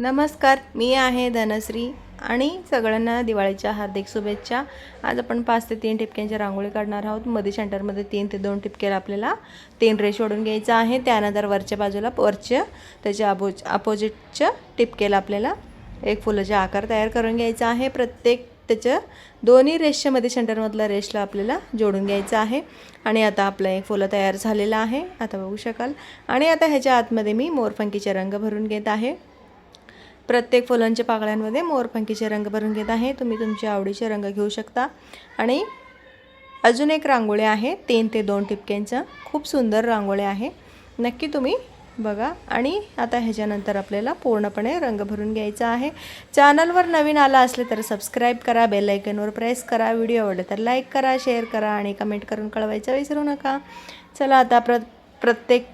नमस्कार मी आहे धनश्री आणि सगळ्यांना दिवाळीच्या हार्दिक शुभेच्छा. आज आपण पाच ते तीन ठिपक्यांची रांगोळी काढणार आहोत. मध्ये सेंटरमध्ये तीन ते दोन ठिपक्याला आपल्याला तीन रेश ओढून घ्यायचं आहे. त्यानंतर वरच्या बाजूला वरच्या त्याच्या अपोज अपोजिटच्या टिपकेला आपल्याला एक फुलाचा आकार तयार करून घ्यायचा आहे. प्रत्येक त्याच्या दोन्ही रेषच्या मध्ये सेंटरमधला रेषला आपल्याला जोडून घ्यायचं आहे. आणि आता आपलं एक फुलं तयार झालेलं आहे. आता बघू शकाल. आणि आता ह्याच्या आतमध्ये मी मोरफंकीचे रंग भरून घेत आहे. प्रत्येक फुलांच्या पाकळ्यांमध्ये मोरपंखीचे रंग भरून घेत आहे. तुम्ही तुमच्या आवडीचे रंग घेऊ शकता. आणि अजून एक रांगोळी आहे तीन ते दोन टिपक्यांचं खूप सुंदर रांगोळी आहे. नक्की तुम्ही बघा. आणि आता ह्याच्यानंतर आपल्याला पूर्णपणे रंग भरून घ्यायचा आहे. चॅनलवर नवीन आला असले तर सबस्क्राईब करा बेल आयकनवर प्रेस करा. व्हिडिओ आवडले तर लाईक करा शेअर करा आणि कमेंट करून कळवायचं विसरू नका. चला आता प्र प्रत्येक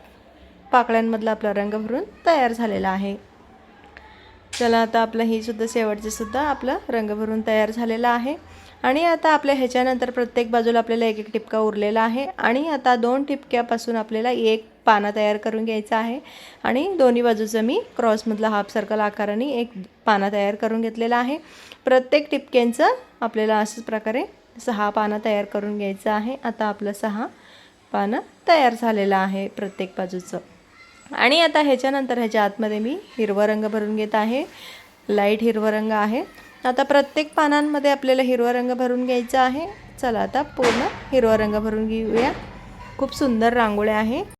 पाकळ्यांमधला आपला रंग भरून तयार झालेला आहे. चला आता आपलं ही सुद्धा शेवटचं सुद्धा आपलं रंग भरून तयार झालेला आहे. आणि आता आपल्या ह्याच्यानंतर प्रत्येक बाजूला आपल्याला एक एक टिपका उरलेला आहे. आणि आता दोन टिपक्यापासून आपल्याला एक पाना तयार करून घ्यायचा आहे. आणि दोन्ही बाजूचं मी क्रॉसमधला हाफ सर्कल आकाराने एक पाना तयार करून घेतलेला आहे. प्रत्येक टिपक्यांचं आपल्याला अशाच प्रकारे सहा पानं तयार करून घ्यायचं आहे. आता आपलं सहा पानं तयार झालेलं आहे प्रत्येक बाजूचं. आणि आता ह्याच्यानंतर ह्याच्या आतमध्ये मी हिरवा रंग भरून घेत आहे. लाइट हिरवा रंग आहे. आता प्रत्येक पानांमध्ये आपल्याला हिरवा रंग भरून घ्यायचा आहे. चला आता पूर्ण हिरवा रंग भरून घेऊया. खूप सुंदर रांगोळ्या आहे.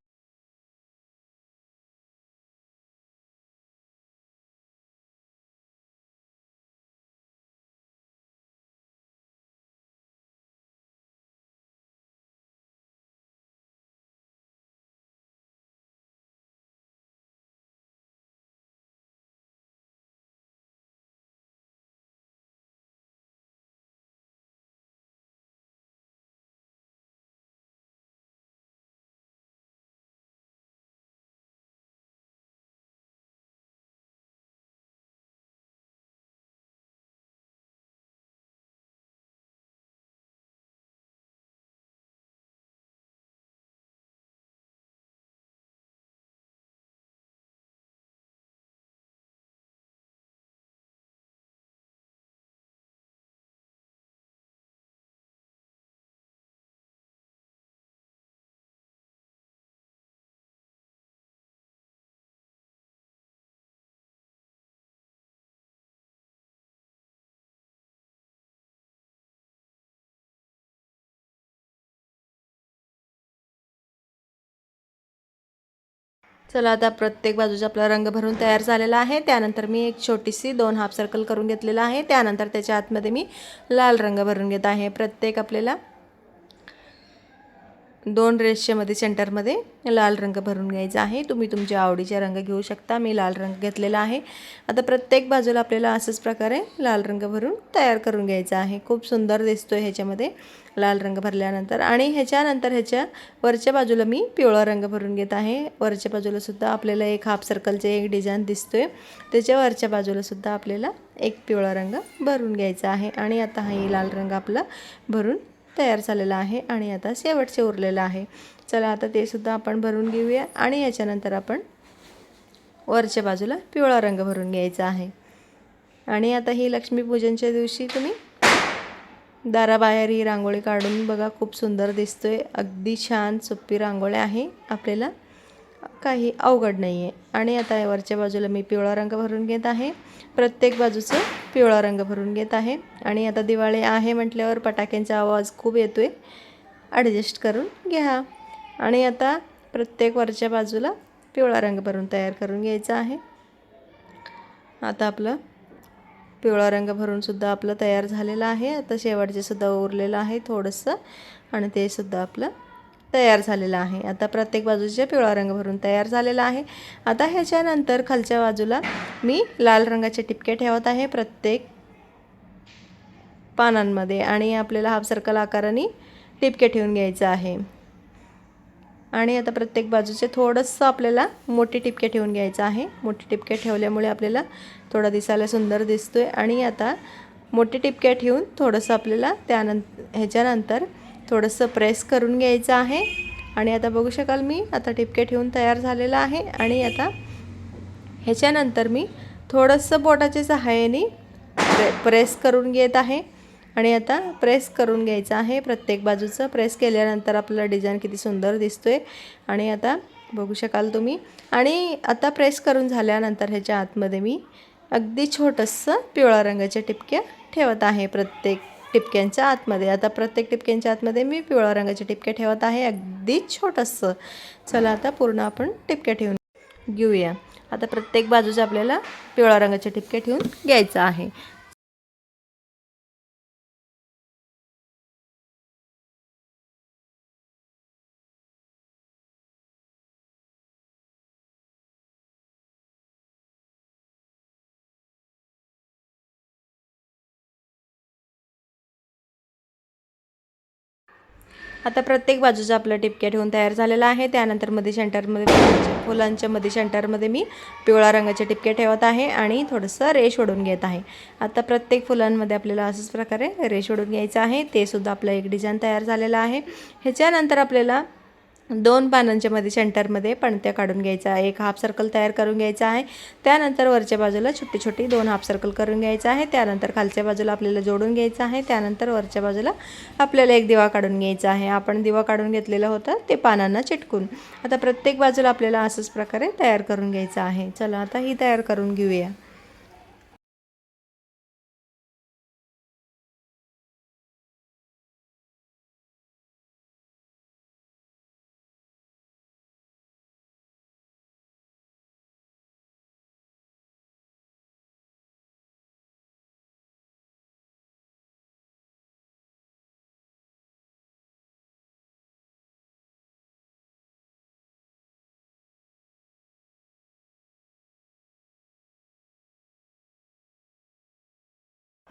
चला आता प्रत्येक बाजूचा आपला रंग भरून तयार झालेला आहे. त्यानंतर मी एक छोटीशी दोन हाफ सर्कल करून घेतलेला आहे. त्यानंतर त्याच्या आतमध्ये मी लाल रंग भरून घेत आहे. प्रत्येक आपल्याला दोन रेषेमध्ये सेंटरमध्ये लाल रंग भरून घ्यायचा आहे. तुम्ही तुमच्या आवडीचे रंग घेऊ शकता. मी लाल रंग घेतलेला आहे. आता प्रत्येक बाजूला आपल्याला असंच प्रकारे लाल रंग भरून तयार करून घ्यायचा आहे. खूप सुंदर दिसतो आहे ह्याच्यामध्ये लाल रंग भरल्यानंतर. आणि ह्याच्यानंतर ह्याच्या वरच्या बाजूला मी पिवळा रंग भरून घेत आहे. वरच्या बाजूलासुद्धा आपल्याला एक हाफ सर्कलचे एक डिझाईन दिसतो आहे त्याच्या वरच्या बाजूलासुद्धा आपल्याला एक पिवळा रंग भरून घ्यायचा आहे. आणि आता हा लाल रंग आपला भरून तयार झालेला आहे आणि आता शेवटचे उरलेलं आहे. चला आता ते सुद्धा आपण भरून घेऊया आणि याच्यानंतर आपण वरच्या बाजूला पिवळा रंग भरून घ्यायचा आहे. आणि आता ही लक्ष्मीपूजनच्या दिवशी तुम्ही दाराबाहेर ही रांगोळी काढून बघा खूप सुंदर दिसतोय. अगदी छान सोपी रांगोळी आहे आपल्याला. काही अवघड नाही आहे आणि आता वरच्या बाजूला मी पिवळा रंग भरून घेत आहे. प्रत्येक बाजूचं पिवळा रंग भरून घेत आहे. आणि आता दिवाळी आहे म्हटल्यावर फटाक्यांचा आवाज खूप येतो आहे ॲडजस्ट करून घ्या. आणि आता प्रत्येक वरच्या बाजूला पिवळा रंग भरून तयार करून घ्यायचा आहे. आता आपलं पिवळा रंग भरूनसुद्धा आपलं तयार झालेलं आहे. आता शेवटचेसुद्धा उरलेलं आहे थोडंसं. आणि ते सुद्धा आपलं तयार झालेलं आहे. आता प्रत्येक बाजूच्या पिवळा रंग भरून तयार झालेला आहे. आता ह्याच्यानंतर खालच्या बाजूला मी लाल रंगाचे टिपके ठेवत आहे प्रत्येक पानांमध्ये आणि आपल्याला हाफ सर्कल आकाराने टिपके ठेवून घ्यायचं आहे. आणि आता प्रत्येक बाजूचे थोडंसं आपल्याला मोठे टिपके ठेवून घ्यायचं आहे. मोठे टिपके ठेवल्यामुळे आपल्याला थोडा दिसायला सुंदर दिसतो आहे आणि आता मोठे टिपके ठेवून थोडंसं आपल्याला त्यानंतर ह्याच्यानंतर थोडंसं प्रेस करून घ्यायचं आहे. आणि आता बघू शकाल मी आता टिपके ठेवून तयार झालेलं आहे. आणि आता ह्याच्यानंतर मी थोडंसं बोटाच्या सहाय्याने प्रे प्रेस करून घेत आहे. आणि आता प्रेस करून घ्यायचं आहे प्रत्येक बाजूचं. प्रेस केल्यानंतर आपला डिझाईन किती सुंदर दिसतो आहे आणि आता बघू शकाल तुम्ही. आणि आता प्रेस करून झाल्यानंतर ह्याच्या आतमध्ये मी अगदी छोटंसं पिवळा रंगाच्या टिपक्या ठेवत आहे प्रत्येक टिपक्यांच्या आतमध्ये. आता प्रत्येक टिपक्यांच्या आतमध्ये मी पिवळ्या रंगाचे टिपके ठेवत आहे. अगदी छोटंसं. चला आता पूर्ण आपण टिपक्या ठेवून घेऊया. आता प्रत्येक बाजूचे आपल्याला पिवळ्या रंगाचे टिपके ठेवून घ्यायचं आहे. आता प्रत्येक बाजूचा आपला टिपक्या ठेवून तयार झालेला आहे. त्यानंतरमध्ये सेंटरमध्ये फुलांच्या मध्ये सेंटरमध्ये मी पिवळा रंगाचे टिपके ठेवत आहे आणि थोडंसं रेश ओढून घेत आहे. आता प्रत्येक फुलांमध्ये आपल्याला असंच प्रकारे रेश ओढून घ्यायचं आहे. ते सुद्धा आपलं एक डिझाईन तयार झालेलं आहे. ह्याच्यानंतर आपल्याला दोन पानांच्या मध्ये सेंटरमध्ये पणत्या काढून घ्यायचा एक हाफ सर्कल तयार करून घ्यायचा आहे. त्यानंतर वरच्या बाजूला छोटी छोटी दोन हाफ सर्कल करून घ्यायचं आहे. त्यानंतर खालच्या बाजूला आपल्याला जोडून घ्यायचं आहे. त्यानंतर वरच्या बाजूला आपल्याला एक दिवा काढून घ्यायचा आहे. आपण दिवा काढून घेतलेला होता ते पानांना चिटकून. आता प्रत्येक बाजूला आपल्याला असंच प्रकारे तयार करून घ्यायचं आहे. चला आता ही तयार करून घेऊया.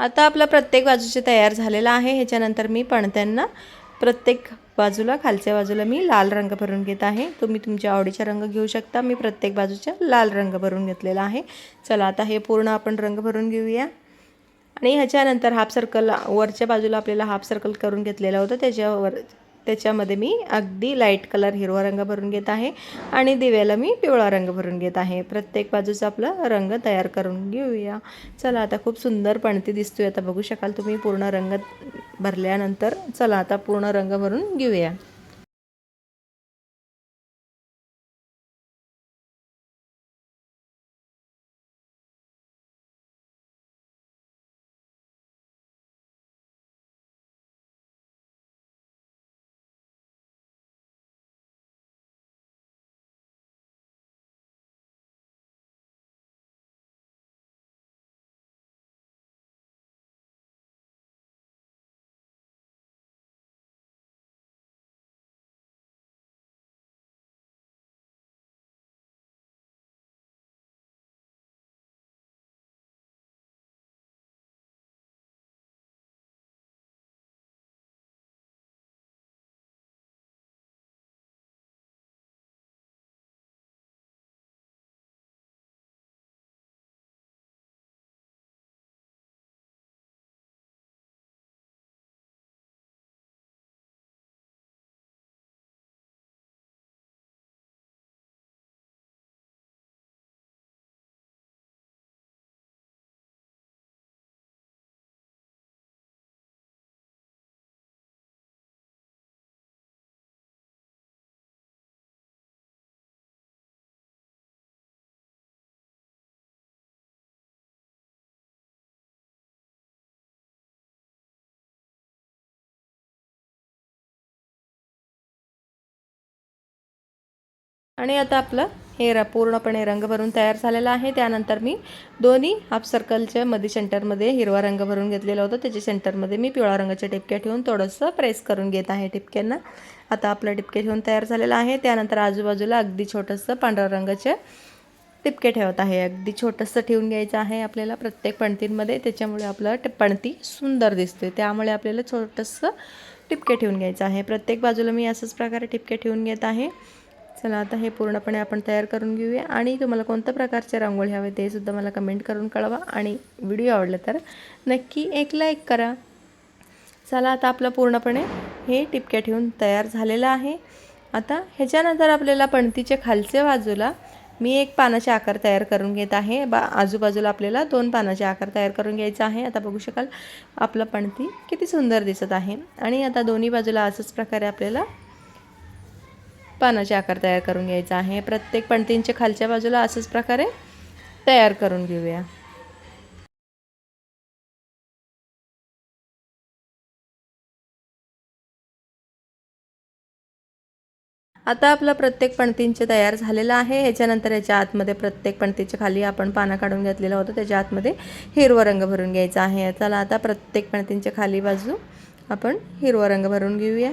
आता आपला प्रत्येक बाजूचे तयार झालेला आहे. ह्याच्यानंतर मी पणत्यांना प्रत्येक बाजूला खालच्या बाजूला मी लाल रंग भरून घेत आहे. तुम्ही तुमच्या आवडीचा रंग घेऊ शकता. मी प्रत्येक बाजूच्या लाल रंग भरून घेतलेला आहे. चला आता हे पूर्ण आपण रंग भरून घेऊया. आणि ह्याच्यानंतर हाफ सर्कल वरच्या बाजूला आपल्याला हाफ सर्कल करून घेतलेलं होतं. त्याच्यावर त्याच्यामध्ये मी अगदी लाइट कलर हिरवा रंग भरून घेत आहे आणि दिव्याला मी पिवळा रंग भरून घेत आहे. प्रत्येक बाजूचा आपला रंग तयार करून घेऊया. चला आता खूप सुंदर पणती दिसतोय. आता बघू शकाल तुम्ही पूर्ण रंग भरल्यानंतर. चला आता पूर्ण रंग भरून घेऊया. आणि आता आपलं हे र पूर्णपणे रंग भरून तयार झालेला आहे. त्यानंतर मी दोन्ही हाफ सर्कलच्या मध्ये सेंटरमध्ये हिरवा रंग भरून घेतलेला होता. त्याच्या सेंटरमध्ये मी पिवळा रंगाच्या टिपक्या ठेवून थोडंसं प्रेस करून घेत आहे टिपक्यांना आता आपलं टिपके ठेवून तयार झालेला आहे. त्यानंतर आजूबाजूला अगदी छोटंसं पांढऱ्या रंगाचे टिपके ठेवत आहे. अगदी छोटंसं ठेवून घ्यायचं आहे आपल्याला प्रत्येक पणतींमध्ये. त्याच्यामुळे आपलं पणती सुंदर दिसते त्यामुळे आपल्याला छोटंसं टिपके ठेवून घ्यायचं आहे. प्रत्येक बाजूला मी असंच प्रकारे टिपके ठेवून घेत आहे. चला आता हे पूर्णपणे आपण तयार करून घेऊया. आणि तुम्हाला कोणत्या प्रकारचे रांगोळी हवे ते सुद्धा मला कमेंट करून कळवा. आणि व्हिडिओ आवडला तर नक्की एक लाईक करा. चला आता आपलं पूर्णपणे हे टिपक्या ठेवून तयार झालेलं आहे. आता ह्याच्यानंतर आपल्याला पणतीच्या खालच्या बाजूला मी एक पानाचे आकार तयार करून घेत आहे. बा आजूबाजूला आपल्याला दोन पानाचे आकार तयार करून घ्यायचा आहे. आता बघू शकाल आपलं पणती किती सुंदर दिसत आहे. आणि आता दोन्ही बाजूला असंच प्रकारे आपल्याला पानाचे आकार तयार करून घ्यायचा आहे. प्रत्येक पणतींच्या खालच्या बाजूला असंच प्रकारे तयार करून घेऊया. आता आपलं प्रत्येक पणतींचे तयार झालेलं आहे. ह्याच्यानंतर याच्या आतमध्ये प्रत्येक पणतीच्या खाली आपण पानं काढून घेतलेलं होतं. त्याच्या आतमध्ये हिरवा रंग भरून घ्यायचा आहे. चला आता प्रत्येक पणतींच्या खाली बाजू आपण हिरवा रंग भरून घेऊया.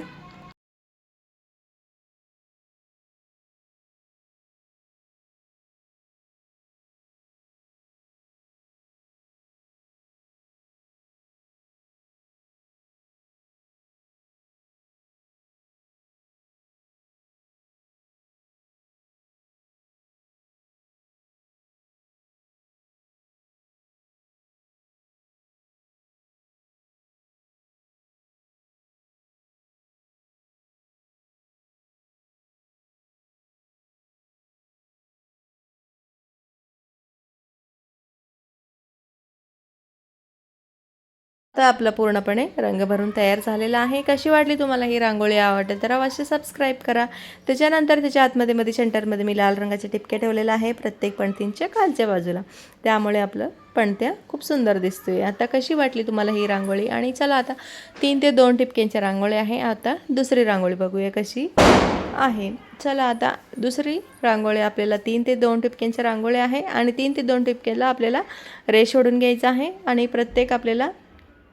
तर आपलं पूर्णपणे रंग भरून तयार झालेला आहे. कशी वाटली तुम्हाला ही रांगोळी आवडते तर अवश्य सबस्क्राईब करा. त्याच्यानंतर त्याच्या आतमध्ये मध्ये सेंटरमध्ये मी लाल रंगाचे टिपके ठेवलेलं आहे प्रत्येक पणतींच्या खालच्या बाजूला. त्यामुळे आपलं पणत्या खूप सुंदर दिसतोय. आता कशी वाटली तुम्हाला ही रांगोळी? आणि चला आता तीन ते दोन टिपक्यांच्या रांगोळी आहे. आता दुसरी रांगोळी बघूया कशी आहे. चला आता दुसरी रांगोळी आपल्याला तीन ते दोन टिपक्यांच्या रांगोळी आहे. आणि तीन ते दोन टिपक्याला आपल्याला रेश ओढून घ्यायचं आहे. आणि प्रत्येक आपल्याला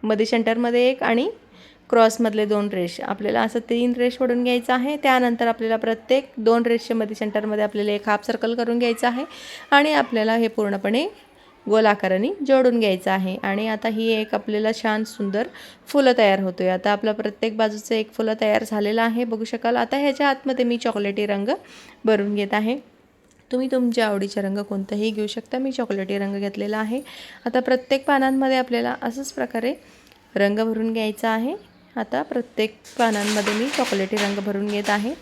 मध्ये सेंटरमध्ये एक आणि क्रॉसमधले दोन रेश आपल्याला असं तीन रेश ओढून घ्यायचं आहे. त्यानंतर आपल्याला प्रत्येक दोन रेषच्या मध्ये सेंटरमध्ये आपल्याला एक हाफ सर्कल करून घ्यायचं आहे. आणि आपल्याला हे पूर्णपणे गोल आकाराने जोडून घ्यायचं आहे. आणि आता ही एक आपल्याला छान सुंदर फुलं तयार होतो आहे आता आपलं प्रत्येक बाजूचं एक फुलं तयार झालेलं आहे. बघू शकाल. आता ह्याच्या आतमध्ये मी चॉकलेटी रंग भरून घेत आहे. तुम्ही तुमच्या आवडीचा रंग कोणताही घेऊ शकता. मी चॉकलेटी रंग घेतलेला आहे. आता प्रत्येक पानांमध्ये आपल्याला असंच प्रकारे रंग भरून घ्यायचा आहे. आता प्रत्येक पानांमध्ये मी चॉकलेटी रंग भरून घेत आहे.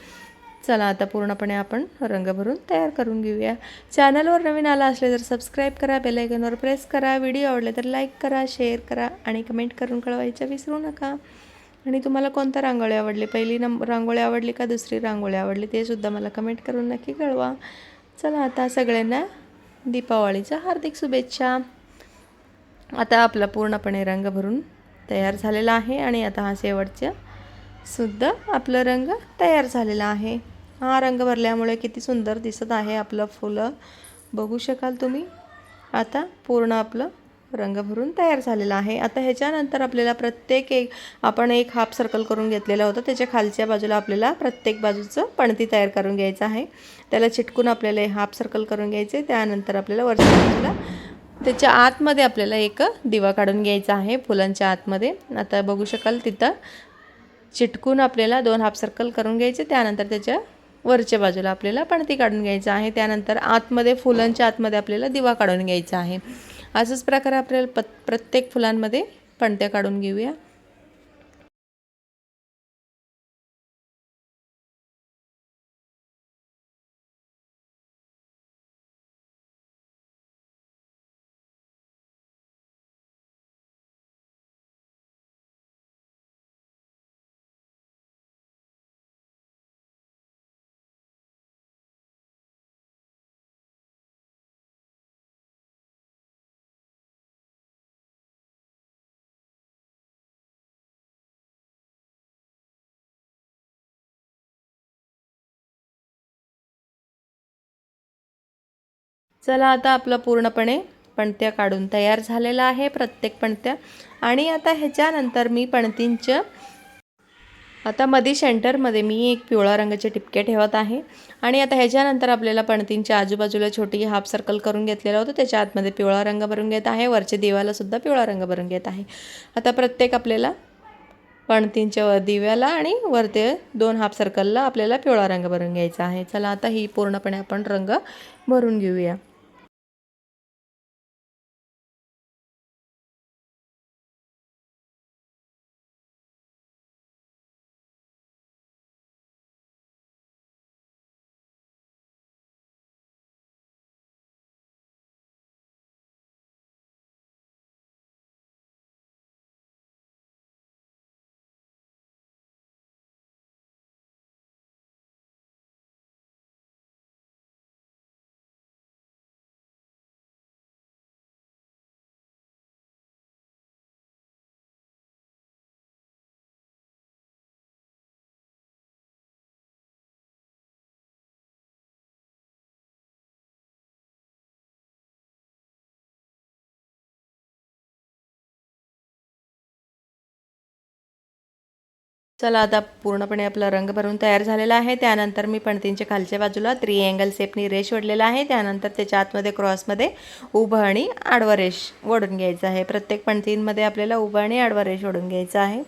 चला आता पूर्णपणे आपण रंग भरून तयार करून घेऊया. चॅनलवर नवीन आला असले तर सबस्क्राईब करा बेलायकनवर प्रेस करा व्हिडिओ आवडले तर लाईक करा शेअर करा आणि कमेंट करून कळवायचं विसरू नका. आणि तुम्हाला कोणता रांगोळी आवडली? पहिली नंब रांगोळी आवडली का दुसरी रांगोळी आवडली? ते सुद्धा मला कमेंट करून नक्की कळवा. चला आता सगळ्यांना दीपावळीच्या हार्दिक शुभेच्छा. आता आपला पूर्णपणे रंग भरून तयार झालेला आहे आणि आता हा शेवटचा सुद्धा आपलं रंग तयार झालेला आहे. हा रंग भरल्यामुळे किती सुंदर दिसत आहे आपलं फुलं. बघू शकाल तुम्ही. आता पूर्ण आपलं रंग भरून तयार झालेला आहे. आता ह्याच्यानंतर आपल्याला प्रत्येक एक आपण एक हाफ सर्कल करून घेतलेला होतं. त्याच्या खालच्या बाजूला आपल्याला प्रत्येक बाजूचं पणती तयार करून घ्यायचं आहे. त्याला चिटकून आपल्याला हाफ सर्कल करून घ्यायचे. त्यानंतर आपल्याला वरच्या बाजूला त्याच्या आतमध्ये आपल्याला एक दिवा काढून घ्यायचा आहे फुलांच्या आतमध्ये. आता बघू शकाल तिथं चिटकून आपल्याला दोन हाफ सर्कल करून घ्यायचे. त्यानंतर त्याच्या वरच्या बाजूला आपल्याला पणती काढून घ्यायचं आहे. त्यानंतर आतमध्ये फुलांच्या आतमध्ये आपल्याला दिवा काढून घ्यायचा आहे. असंच प्रकारे आपल्याला प प्रत्येक फुलांमध्ये पणत्या काढून घेऊया. चला आता आपलं पूर्णपणे पणत्या काढून तयार झालेला आहे प्रत्येक पणत्या. आणि आता ह्याच्यानंतर मी पणतींचं आता मध्ये सेंटरमध्ये मी एक पिवळा रंगाचे टिपके ठेवत आहे. आणि आता ह्याच्यानंतर आपल्याला पणतींच्या आजूबाजूला छोटी हाफ सर्कल करून घेतलेला होतो. त्याच्या आतमध्ये पिवळा रंग भरून घेत आहे. वरच्या दिवालासुद्धा पिवळा रंग भरून घेत आहे. आता प्रत्येक आपल्याला पणतींच्या दिव्याला आणि वरते दोन हाफ सर्कलला आपल्याला पिवळा रंग भरून घ्यायचा आहे. चला आता ही पूर्णपणे आपण रंग भरून घेऊया. चला आता पूर्णपणे आपला रंग भरून तयार झालेला आहे. त्यानंतर मी पणतींच्या खालच्या बाजूला त्रि अँगल सेपनी रेश ओढलेला आहे. त्यानंतर त्याच्या आतमध्ये क्रॉसमध्ये उभं आणि आडवं रेश ओढून घ्यायचं आहे. प्रत्येक पणतींमध्ये आपल्याला उभं आणि आडवं रेश ओढून घ्यायचं आहे.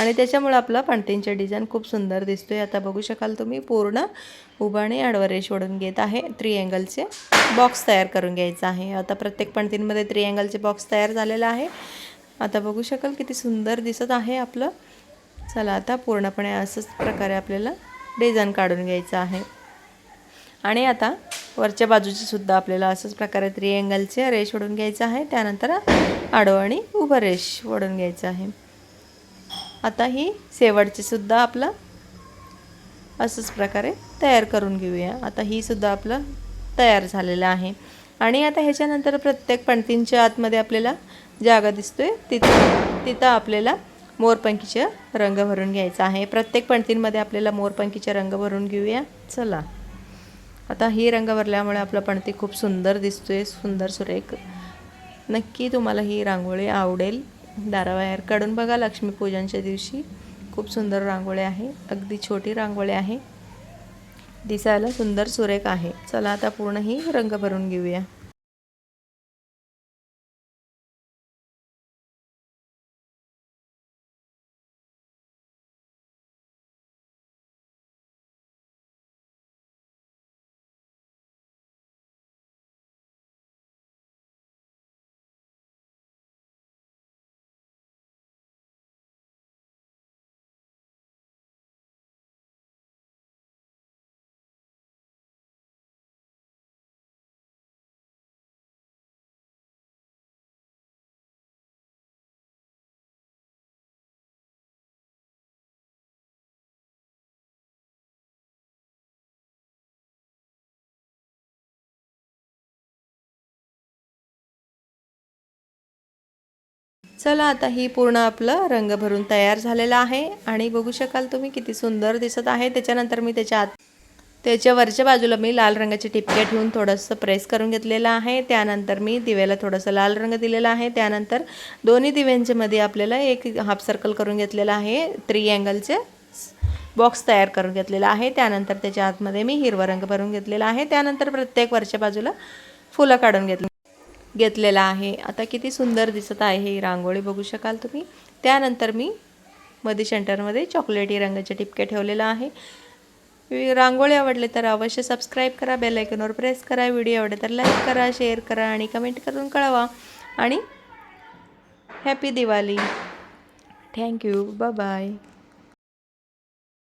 आणि त्याच्यामुळं आपलं पणतींचे डिझाईन खूप सुंदर दिसतो आहे आता बघू शकाल तुम्ही पूर्ण उभं आणि आडवं रेश ओढून घेत आहे. त्रि अँगलचे बॉक्स तयार करून घ्यायचं आहे. आता प्रत्येक पणतींमध्ये त्रि अँगलचे बॉक्स तयार झालेला आहे. आता बघू शकाल किती सुंदर दिसत आहे आपलं. चला आता पूर्णपणे असंच प्रकारे आपल्याला डिझाईन काढून घ्यायचं आहे. आणि आता वरच्या बाजूची सुद्धा आपल्याला असंच प्रकारे त्रिअँगलचे रेश ओढून घ्यायचं आहे. त्यानंतर आडो आणि उभं रेश ओढून घ्यायचं आहे. आता ही शेवटची सुद्धा आपलं असंच प्रकारे तयार करून घेऊया. आता ही सुद्धा आपलं तयार झालेलं आहे. आणि आता ह्याच्यानंतर प्रत्येक पणतींच्या आतमध्ये आपल्याला जागा दिसतोय. तिथं तिथं आपल्याला मोरपंखीचे रंग भरून घ्यायचा आहे. प्रत्येक पणतींमध्ये आपल्याला मोरपंखीचे रंग भरून घेऊया. चला. आता ही रंग भरल्यामुळे आपला पणती खूप सुंदर दिसतोय. सुंदर सुरेख. नक्की तुम्हाला ही रांगोळी आवडेल. दाराबाहेर काढून बघा लक्ष्मीपूजनच्या दिवशी. खूप सुंदर रांगोळी आहे. अगदी छोटी रांगोळी आहे. दिसायला सुंदर सुरेख आहे. चला आता पूर्ण ही रंग भरून घेऊया. चला आता ही पूर्ण आपलं रंग भरून तयार झालेला आहे आणि बघू शकाल तुम्ही किती सुंदर दिसत आहे. त्याच्यानंतर मी त्याच्या आत त्याच्या वरच्या बाजूला मी लाल रंगाचे टिपके ठेवून थोडंसं प्रेस करून घेतलेलं आहे. त्यानंतर मी दिव्याला थोडंसं लाल रंग दिलेला आहे. त्यानंतर दोन्ही दिव्यांच्या मध्ये आपल्याला एक हाफ सर्कल करून घेतलेला आहे. थ्री अँगलचे बॉक्स तयार करून घेतलेला आहे. त्यानंतर त्याच्या आतमध्ये मी हिरवा रंग भरून घेतलेला आहे. त्यानंतर प्रत्येक वरच्या बाजूला फुलं काढून घेतली घेतलेला आहे. आता किती सुंदर दिसत आहे ही रांगोळी बघू शकाल तुम्ही. त्यानंतर मी मध्ये सेंटरमध्ये चॉकलेटी रंगाचे टिपके ठेवलेलं आहे. रांगोळी आवडले तर अवश्य सबस्क्राईब करा बेल आयकॉनवर प्रेस करा व्हिडिओ आवडले तर लाईक करा शेअर करा आणि कमेंट करून कळवा. आणि हॅपी दिवाळी. थँक्यू. बाय.